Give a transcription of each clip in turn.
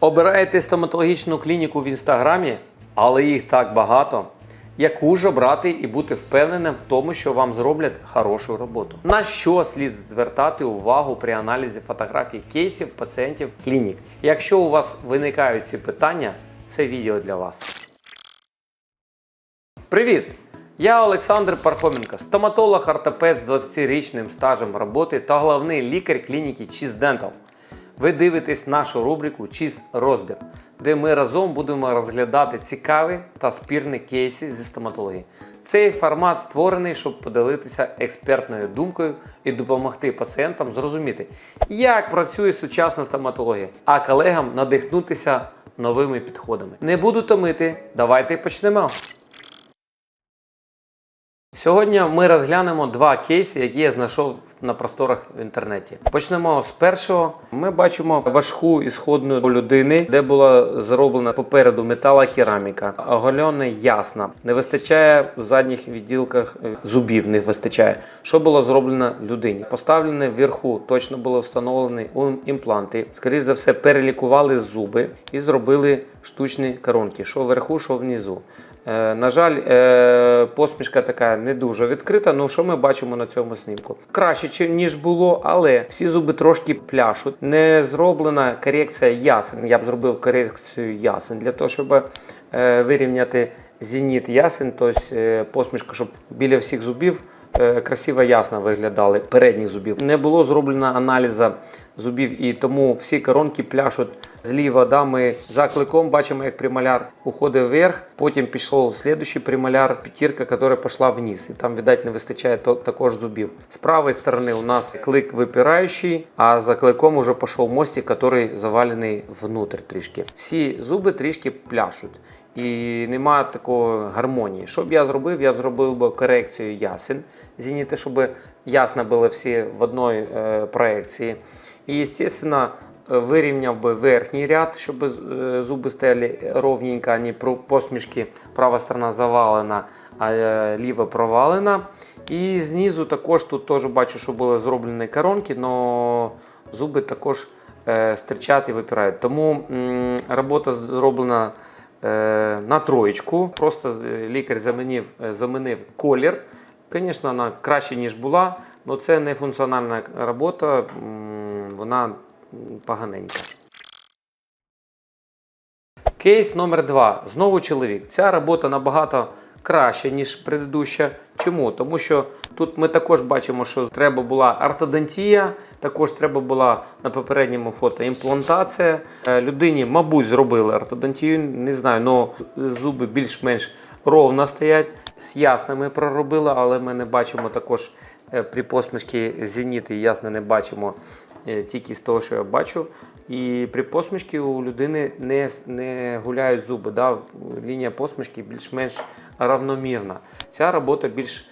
Обираєте стоматологічну клініку в інстаграмі, але їх так багато. Яку ж обрати і бути впевненим в тому, що вам зроблять хорошу роботу? На що слід звертати увагу при аналізі фотографій кейсів пацієнтів клінік? Якщо у вас виникають ці питання, це відео для вас. Привіт! Я Олександр Пархоменко, стоматолог-ортопед з 20-річним стажем роботи та головний лікар клініки Cheese Dental. Ви дивитесь нашу рубрику Cheese Розбір, де ми разом будемо розглядати цікаві та спірні кейси зі стоматології. Цей формат створений, щоб поділитися експертною думкою і допомогти пацієнтам зрозуміти, як працює сучасна стоматологія, а колегам надихнутися новими підходами. Не буду томити, давайте почнемо. Сьогодні ми розглянемо два кейси, які я знайшов на просторах в інтернеті. Почнемо з першого. Ми бачимо важку ісходну людини, де була зроблена попереду металокераміка, оголена ясна. Не вистачає в задніх відділках е, зубів, не вистачає. Що було зроблено людині? Поставлені вверху, точно були встановлені ім- імпланти. Скоріше за все, перелікували зуби і зробили штучні коронки, що вверху, що внизу. Е, На жаль, е, посмішка така не дуже відкрита. Ну що ми бачимо на цьому знімку? Краще, ніж було, але всі зуби трошки пляшуть. Не зроблена корекція ясен. Я б зробив корекцію ясен для того, щоб е, вирівняти зеніт ясен, тобто посмішка, щоб біля всіх зубів. Красиво ясно виглядали передніх зубів. Не було зроблено аналізу зубів, і тому всі коронки пляшуть зліва. Да, ми за кликом бачимо, як премоляр уходить вверх, потім пішов слідуючий премоляр, п'ятірка, яка пішла вниз. І там, видать, не вистачає також зубів. З правої сторони у нас клик випираючий, а за кликом уже пішов мостик, який завалений внутрь трішки. Всі зуби трішки пляшуть. І немає такої гармонії. Що б я зробив? Я б зробив би корекцію ясен зеніти, щоб ясно були всі в одній е, проекції. І, звісно, вирівняв би верхній ряд, щоб е, зуби стояли ровненько, а не посмішки. Права сторона завалена, а е, ліва провалена. І знизу також тут теж бачу, що були зроблені коронки, але зуби також е, стирчать і випирають. Тому робота зроблена е, на троєчку. Просто лікар замінив, е, замінив колір. Звісно, вона краще, ніж була, але це не функціональна робота, вона поганенька. Кейс номер два. Знову чоловік. Ця робота набагато краща, ніж предыдуща. Чому? Тому що тут ми також бачимо, що треба була ортодонтія, також треба була на попередньому фото імплантація. Е, Людині, мабуть, зробили ортодонтію, не знаю, але зуби більш-менш ровно стоять, з ясними проробили, але ми не бачимо також е, при посмішці зеніти, ясно не бачимо тільки з того, що я бачу. І при посмішці у людини не, не гуляють зуби. Да? Лінія посмішки більш-менш равномірна. Ця робота більш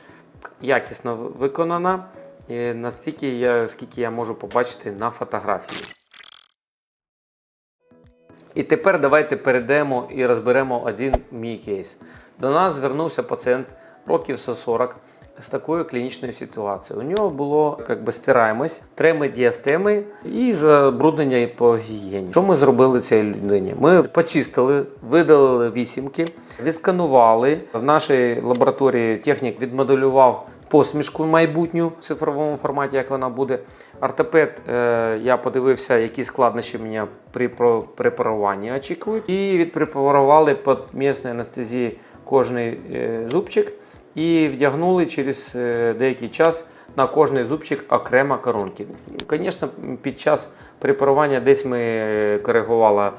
якісно виконана, е, настільки я, скільки я можу побачити на фотографії. І тепер давайте перейдемо і розберемо один мій кейс. До нас звернувся пацієнт років за 40 з такою клінічною ситуацією. У нього було як би, стираємось, треми діастеми і забруднення по гігієні. Що ми зробили цій людині? Ми почистили, видалили вісімки, відсканували. В нашій лабораторії технік відмоделював посмішку майбутню в цифровому форматі, як вона буде. Ортопед, е, я подивився, які складнощі мене при препаруванні очікують. І відпрепарували під місною анестезії кожний е, зубчик і вдягнули через е, деякий час на кожний зубчик окремо коронки. Звісно, під час препарування десь ми е, коригували,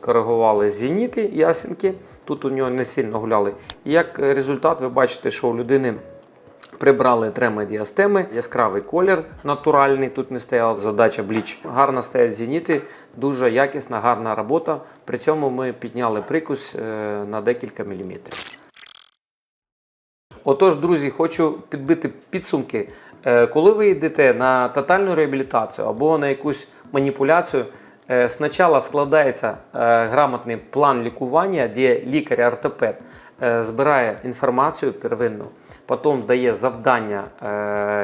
коригували зеніти ясенки. Тут у нього не сильно гуляли. І як результат, ви бачите, що у людини Прибрали треми діастеми, яскравий колір натуральний, тут не стояла задача бліч. Гарно стоять зеніти, дуже якісна, гарна робота. При цьому ми підняли прикус е, на декілька міліметрів. Отож, друзі, хочу підбити підсумки. Е, Коли ви йдете на тотальну реабілітацію або на якусь маніпуляцію, Е, Спочатку складається е, грамотний план лікування, де лікар-ортопед збирає інформацію первинну, потім дає завдання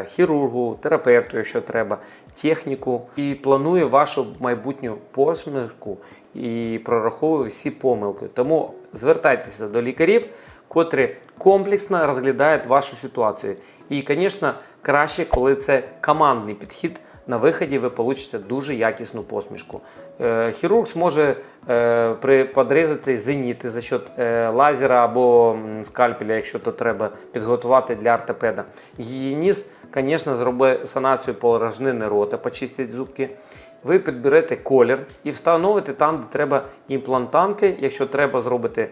хірургу, терапевту, якщо треба, техніку, і планує вашу майбутню посмішку і прораховує всі помилки. Тому звертайтеся до лікарів, котрі комплексно розглядають вашу ситуацію. І, звісно, краще, коли це командний підхід. На виході ви получите дуже якісну посмішку. Е, хірург зможе е, подрізати зеніти за счет е, лазера або скальпеля, якщо то треба підготувати для ортопеда. Гігієніст, звісно, зробить санацію порожнини рота, почистить зубки. Ви підберете колір і встановите там, де треба імплантанти, якщо треба зробити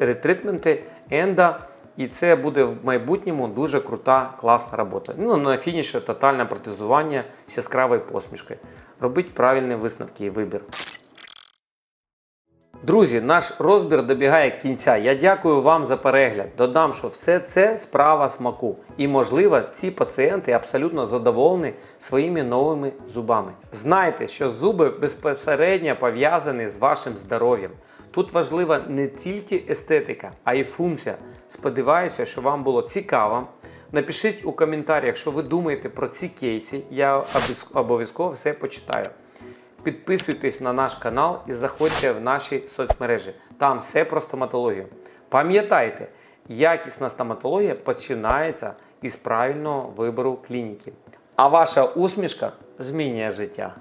ретритменти, енда. І це буде в майбутньому дуже крута, класна робота. Ну, на фініші тотальне протезування з яскравою посмішкою. Робіть правильні висновки і вибір. Друзі, наш розбір добігає кінця. Я дякую вам за перегляд. Додам, що все це справа смаку. І, можливо, ці пацієнти абсолютно задоволені своїми новими зубами. Знайте, що зуби безпосередньо пов'язані з вашим здоров'ям. Тут важлива не тільки естетика, а й функція. Сподіваюся, що вам було цікаво. Напишіть у коментарях, що ви думаєте про ці кейси. Я обов'язково все почитаю. Підписуйтесь на наш канал і заходьте в наші соцмережі. Там все про стоматологію. Пам'ятайте, якісна стоматологія починається із правильного вибору клініки. А ваша усмішка змінює життя.